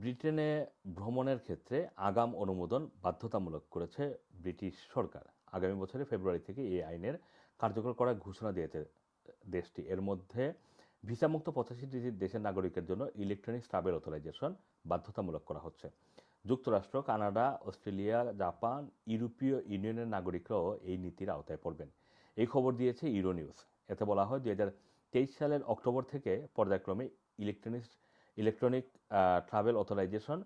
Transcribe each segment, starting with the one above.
ব্রিটেনে ভ্রমণের ক্ষেত্রে আগাম অনুমোদন বাধ্যতামূলক করেছে ব্রিটিশ সরকার। আগামী বছরের ফেব্রুয়ারি থেকে এই আইনের কার্যকর করার ঘোষণা দিয়েছে দেশটি। এর মধ্যে ভিসামুক্ত পঁচাশিটি দেশের নাগরিকের জন্য ইলেকট্রনিক ট্রাভেল অথরাইজেশন বাধ্যতামূলক করা হচ্ছে। যুক্তরাষ্ট্র, কানাডা, অস্ট্রেলিয়া, জাপান, ইউরোপীয় ইউনিয়নের নাগরিকরাও এই নীতির আওতায় পড়বেন। এই খবর দিয়েছে ইউরো নিউজ এতে বলা হয় দু হাজার তেইশ সালের অক্টোবর থেকে পর্যায়ক্রমে ইলেকট্রনিক ইলেকট্রনিক ট্রাভেল অথরাইজেশন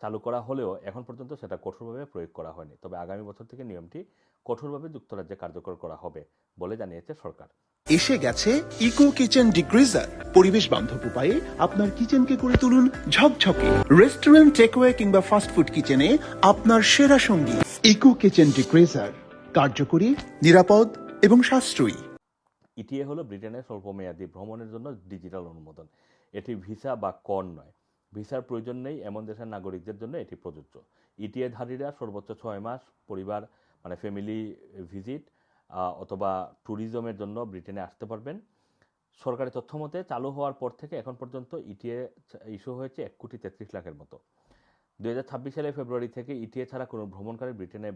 চালু করা হলেও এখন পর্যন্ত সেটা কঠোরভাবে প্রয়োগ করা হয়নি। তবে আগামী বছর থেকে নিয়মটি কঠোরভাবে যুক্তরাজ্যে কার্যকর করা হবে বলে জানিয়েছে সরকার। এসে গেছে ইকো কিচেন ডিগ্রিজার পরিবেশ বান্ধব উপায়ে আপনার কিচেনকে করে তুলুন ঝকঝকে। রেস্টুরেন্ট টেকওয়ে কিংবা ফাস্টফুড কিচেনে আপনার সেরা সঙ্গী। ইকো কিচেন ডিগ্রিজার কার্যকরী নিরাপদ এবং সাশ্রয়ী। ইটিএ হলো ব্রিটেনের স্বল্পমেয়াদী ভ্রমণের জন্য ডিজিটাল অনুমোদন। এটি ভিসা বা কর নয়। ভিসার প্রয়োজন নেই এমন দেশের নাগরিকদের জন্য এটি প্রযোজ্য। ইটিএ ধারীরা সর্বোচ্চ ছয় মাস পরিবার মানে ফ্যামিলি ভিজিট অথবা ট্যুরিজমের জন্য ব্রিটেনে আসতে পারবেন। সরকারি তথ্য মতে চালু হওয়ার পর থেকে এখন পর্যন্ত ইটিএ ইস্যু হয়েছে এক কোটি তেত্রিশ লাখের মতো। দু সালের ফেব্রুয়ারি থেকে ইটিএ ছাড়া কোনো ভ্রমণকারী ব্রিটেনে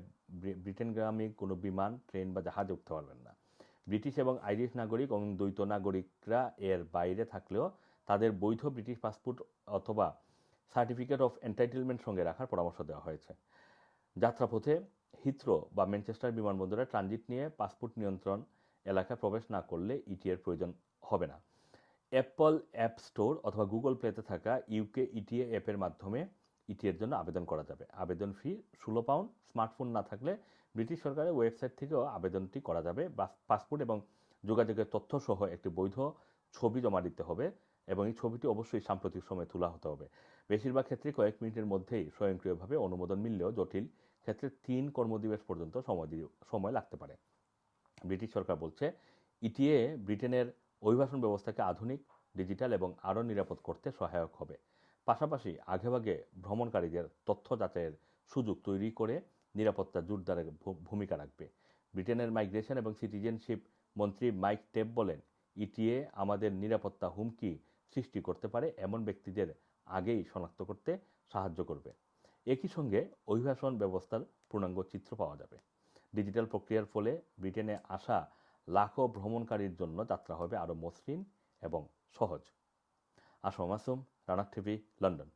ব্রিটেনগামী কোনো বিমান, ট্রেন বা জাহাজে উঠতে পারবেন না। ব্রিটিশ এবং আইরিশ নাগরিক এবং দ্বৈত নাগরিকরা এর বাইরে থাকলেও তাদের বৈধ ব্রিটিশ পাসপোর্ট অথবা সার্টিফিকেট অফ এন্টাইটেলমেন্ট সঙ্গে রাখার পরামর্শ দেওয়া হয়েছে। যাত্রাপথে হিথ্রো বা ম্যানচেস্টার বিমানবন্দরে ট্রানজিট নিয়ে পাসপোর্ট নিয়ন্ত্রণ এলাকায় প্রবেশ না করলে ইটিএর প্রয়োজন হবে না। অ্যাপল অ্যাপ স্টোর অথবা গুগল প্লেতে থাকা ইউকে ইটিএ অ্যাপের মাধ্যমে ইটিএর জন্য আবেদন করা যাবে। আবেদন ফি ষোলো পাউন্ড। স্মার্টফোন না থাকলে ব্রিটিশ সরকারের ওয়েবসাইট থেকেও আবেদনটি করা যাবে। পাসপোর্ট এবং যোগাযোগের তথ্য সহ একটি বৈধ ছবি জমা দিতে হবে। এবং এই ছবিটি অবশ্যই সাম্প্রতিক সময়ে তোলা হতে হবে। বেশিরভাগ ক্ষেত্রে কয়েক মিনিটের মধ্যেই স্বয়ংক্রিয়ভাবে অনুমোদন মিললেও জটিল ক্ষেত্রে তিন কর্মদিবস পর্যন্ত সময় সময় লাগতে পারে। ব্রিটিশ সরকার বলছে, ইটিএ ব্রিটেনের অভিবাসন ব্যবস্থাকে আধুনিক, ডিজিটাল এবং আরও নিরাপদ করতে সহায়ক হবে। পাশাপাশি আগেভাগে ভ্রমণকারীদের তথ্য যাচাইয়ের সুযোগ তৈরি করে নিরাপত্তা জোরদারের ভূমিকা রাখবে। ব্রিটেনের মাইগ্রেশন এবং সিটিজেনশিপ মন্ত্রী মাইক টেপ বলেন, ইটিএ আমাদের নিরাপত্তা হুমকি সৃষ্টি করতে পারে, এমন ব্যক্তিদের আগেই শনাক্ত করতে সাহায্য করবে। একই সঙ্গে অভিবাসন ব্যবস্থার পূর্ণাঙ্গ চিত্র পাওয়া যাবে। ডিজিটাল প্রক্রিয়ার ফলে ব্রিটেনে আসা লাখো ভ্রমণকারীর জন্য যাত্রা হবে আরও মসৃণ এবং সহজ। আসম মাসুম, রানার টিভি, লন্ডন।